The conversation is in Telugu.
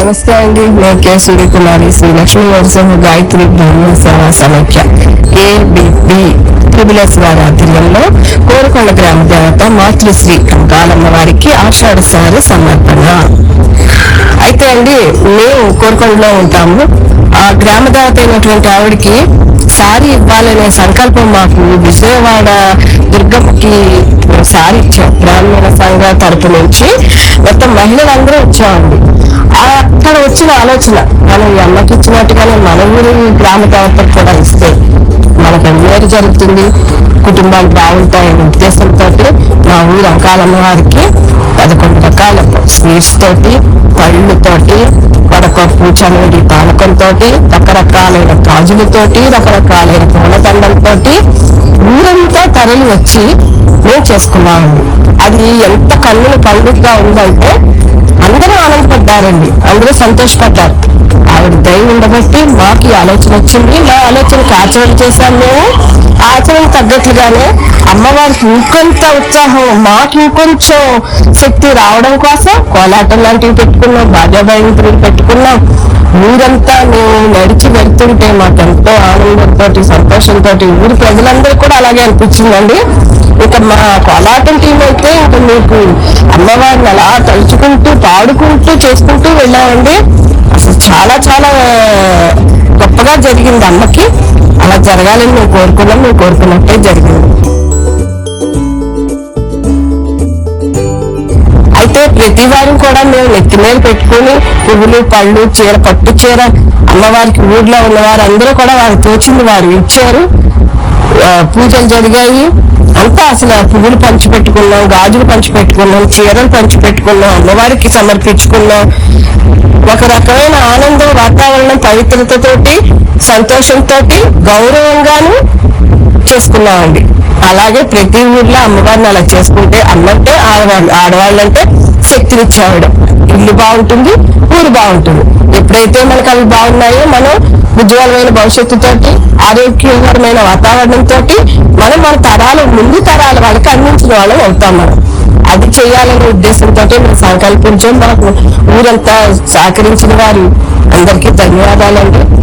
నమస్తే అండి. నేను కే. సూర్యకుమారి. శ్రీ లక్ష్మీ నరసింహ గాయత్రి బ్రహ్మ సేవా సమైక్య ఏబిపి ట్రిబులస్ వారి ఆధ్వర్యంలో కోరుకొండ గ్రామ దేవత మాతృశ్రీ కాలమ్మ వారికి ఆషాఢసారి సమర్పణ. అయితే అండి మేము కోరుకొండలో ఉంటాము. ఆ గ్రామ దేవత అయినటువంటి ఆవిడకి సారీ ఇవ్వాలనే సంకల్పం మాకు విజయవాడ దుర్గమ్మకి సారీ ఇచ్చాం బ్రాహ్మణ సంఘ తరపు నుంచి మొత్తం మహిళలందరూ వచ్చామండి. ఆ అక్కడ వచ్చిన ఆలోచన. మనం ఈ అమ్మకి ఇచ్చినట్టుగానే మన ఊరి గ్రామ దేవతకు కూడా ఇస్తే మనకు మేలు జరుగుతుంది? కుటుంబాలు బాగుంటాయనే ఉద్దేశంతో మా ఊరు అంకాలమ్మ వారికి పదకొండు రకాల స్వీట్స్ తోటి పళ్ళుతోటి వడపప్పు చనుడి పానకంతో రకరకాలైన గాజులతోటి రకరకాలైన పూలదండలతోటి ఊరంతా తరలి వచ్చి మేము చేసుకున్నామండి అది ఎంత కన్నుల పండుగగా ఉందంటే అందరూ ఆనందపడ్డారండి. ఎంతో సంతోషపడ్డారు. ఆవిడ దయ ఉండబట్టి మాకు ఈ ఆలోచన వచ్చింది. మా ఆలోచనకి ఆచరణ చేశాం మేము. ఆచరణ తగ్గట్లుగానే అమ్మవారికి ఇంకొంత ఉత్సాహం మాకు ఇంకొంచెం శక్తి రావడం కోసం కోలాటం లాంటివి పెట్టుకున్నాం భార్యాభాయింతులు పెట్టుకున్నాం. ఊరంతా మేము నడిచి వెళ్తుంటే మాకు ఎంతో ఆనందంతో సంతోషంతో ఊరి ప్రజలందరూ కూడా అలాగే అనిపించిందండి. ఇక మా కోలాటం టీం అయితే ఇంకా మీకు అమ్మవారిని అలా తలుచుకుంటూ పాడుకుంటూ చేసుకుంటూ వెళ్ళామండి అసలు చాలా చాలా గొప్పగా జరిగింది అమ్మకి. అలా జరగాలని మేము కోరుకున్నాం. మేము కోరుకున్నట్టే జరిగింది. అయితే ప్రతి వారం కూడా మేము నెత్తి మీద పెట్టుకుని పువ్వులు పళ్ళు చీర పట్టు చీర అమ్మవారికి ఊర్లో ఉన్న వారు అందరూ కూడా వారు తోచింది వారు ఇచ్చారు. పూజలు జరిగాయి. అంతా అసలు పువ్వులు పంచిపెట్టుకున్నాం గాజులు పంచిపెట్టుకున్నాం చీరలు పంచిపెట్టుకున్నాం అమ్మవారికి సమర్పించుకున్నాం. ఒక రకమైన ఆనందం వాతావరణం పవిత్రతతోటి సంతోషంతో గౌరవంగాను చేసుకున్నామండి. అలాగే ప్రతి ఊర్లో అమ్మవారిని అలా చేసుకుంటే అమ్మంటే ఆడవాళ్ళు ఆడవాళ్ళంటే శక్తినిచ్చేవాడు ఇల్లు బాగుంటుంది ఊరు బాగుంటుంది. ఎప్పుడైతే మనకు అవి బాగున్నాయో మనం ఉజ్వలమైన భవిష్యత్తుతోటి ఆరోగ్యకరమైన వాతావరణంతో మనం మన తరాలు ముందు తరాలు వాళ్ళకి అందించిన వాళ్ళం అవుతాం మనం. అది చేయాలనే ఉద్దేశంతో మేము సంకల్పించాం మాకు ఊరంతా సహకరించిన వారు అందరికీ ధన్యవాదాలండి.